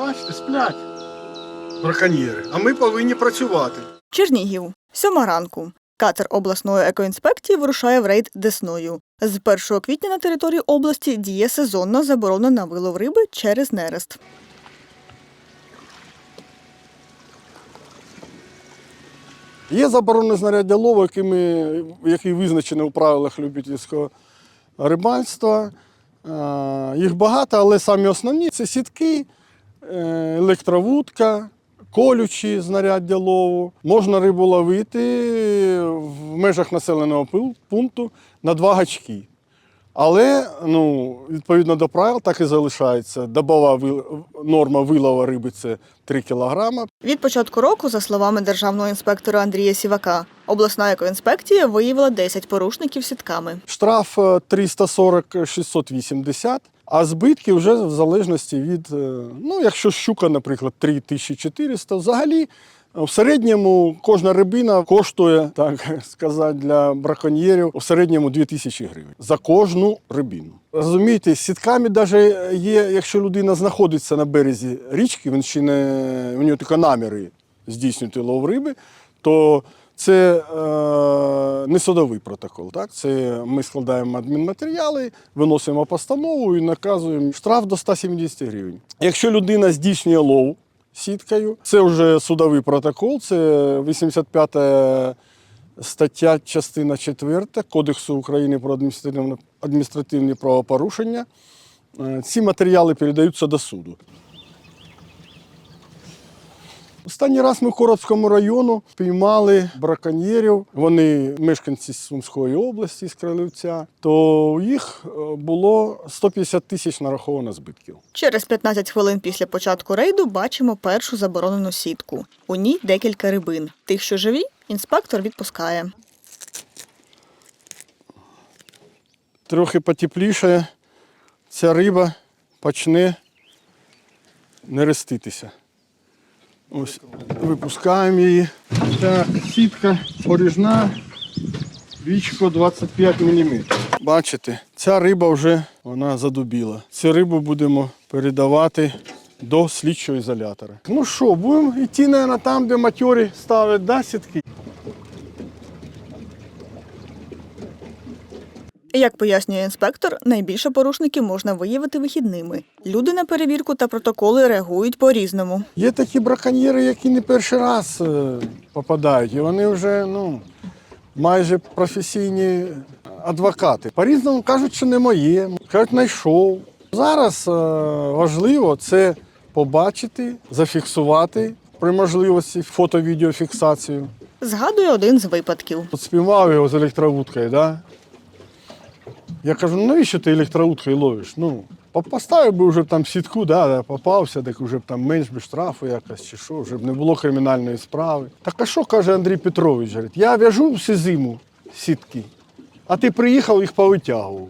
Бачите, сплять. Браконьєри. А ми повинні працювати. Чернігів. Сьома ранку. Катер обласної екоінспекції вирушає в рейд Десною. З 1 квітня на території області діє сезонна заборона на вилов риби через нерест. Є заборонене знаряддя лову, якими, які визначені у правилах любительського рибальства. Їх багато, але самі основні це сітки, електровудка, колючі знаряддя лову. Можна рибу ловити в межах населеного пункту на два гачки. Але ну, відповідно до правил так і залишається. Добова норма вилова риби це 3 кілограма. Від початку року, за словами державного інспектора Андрія Сівака, обласна екоінспекція виявила 10 порушників сітками. Штраф е, 340-680, а збитки вже в залежності від, е, ну, якщо щука, наприклад, 3400, взагалі е, в середньому кожна рибина коштує, так сказати, для браконьєрів у середньому 2000 гривень за кожну рибину. Розумієте, сітками навіть є, якщо людина знаходиться на березі річки, він ще не у нього тільки наміри здійснювати лов риби, то це е, не судовий протокол. Так? Це ми складаємо адмінматеріали, виносимо постанову і наказуємо штраф до 170 гривень. Якщо людина здійснює лов сіткою, це вже судовий протокол, це 85 стаття, частина 4 Кодексу України про адміністративні правопорушення. Е, Ці матеріали передаються до суду. Останній раз ми в Коробському району піймали браконьєрів. Вони мешканці Сумської області з Кролівця. То їх е, було 150 тисяч нараховано збитків. Через 15 хвилин після початку рейду бачимо першу заборонену сітку. У ній декілька рибин. Тих, що живі, інспектор відпускає. Трохи потепліше, ця риба почне нереститися. Ось випускаємо її. Ця сітка поріжна, вічко 25 мм. Бачите, ця риба вже вона задубіла. Цю рибу будемо передавати до слідчого ізолятора. Ну що, будемо йти, мабуть, там, де матьорі ставлять да, сітки. Як пояснює інспектор, найбільше порушників можна виявити вихідними. Люди на перевірку та протоколи реагують по-різному. Є такі браконьєри, які не перший раз е, попадають, і вони вже ну, майже професійні адвокати. По-різному кажуть, що не моє, кажуть, знайшов. Зараз е, важливо це побачити, зафіксувати при можливості фото-відеофіксацію. Згадує один з випадків. От спіймав його з електровудкою, да? Я кажу, ну навіщо ти електровудкою ловиш? Ну, поставив би вже б там сітку, да, да, попався, так вже б там менш би штрафу якось чи що, вже б не було кримінальної справи. Так а що каже Андрій Петрович? Говорить, я в'яжу всю зиму сітки, а ти приїхав їх повитягував.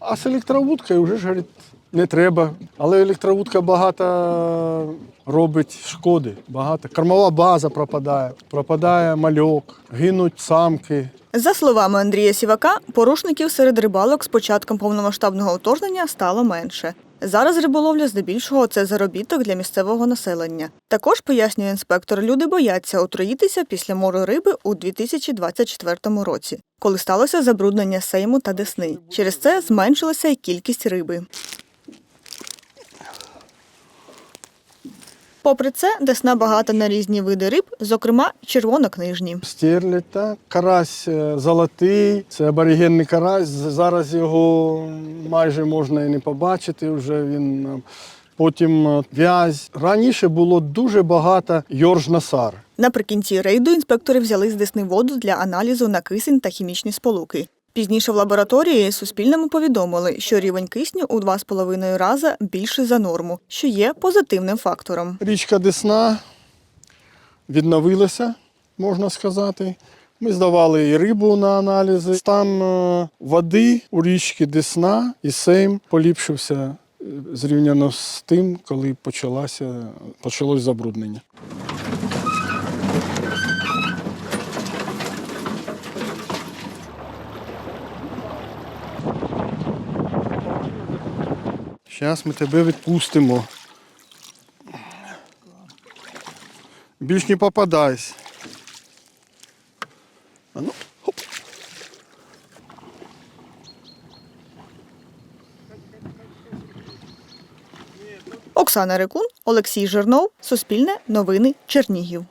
А з електровудкою вже ж говорить, не треба. Але електровудка багато робить шкоди. Багато. Кормова база пропадає, пропадає мальок, гинуть самки. За словами Андрія Сівака, порушників серед рибалок з початком повномасштабного вторгнення стало менше. Зараз риболовля здебільшого це заробіток для місцевого населення. Також пояснює інспектор, люди бояться отруїтися після мору риби у 2024 році, коли сталося забруднення сейму та десни. Через це зменшилася й кількість риби. Попри це, десна багата на різні види риб, зокрема червонокнижні. Стерлядь, так. Карась е, золотий, це аборигенний карась. Зараз його майже можна і не побачити. Вже він е, потім е, в'язь. Раніше було дуже багато йорж-насар. Наприкінці рейду інспектори взяли з десни воду для аналізу на кисень та хімічні сполуки. Пізніше в лабораторії Суспільному повідомили, що рівень кисню у 2,5 рази більший за норму, що є позитивним фактором. Річка Десна відновилася, можна сказати. Ми здавали і рибу на аналізи. Стан е, води у річці Десна і Сейм поліпшився е, зрівняно з тим, коли почалося, почалось забруднення. Зараз ми тебе відпустимо. Більш не попадайся. А ну, хоп. Оксана Рекун, Олексій Жирнов, Суспільне, Новини, Чернігів.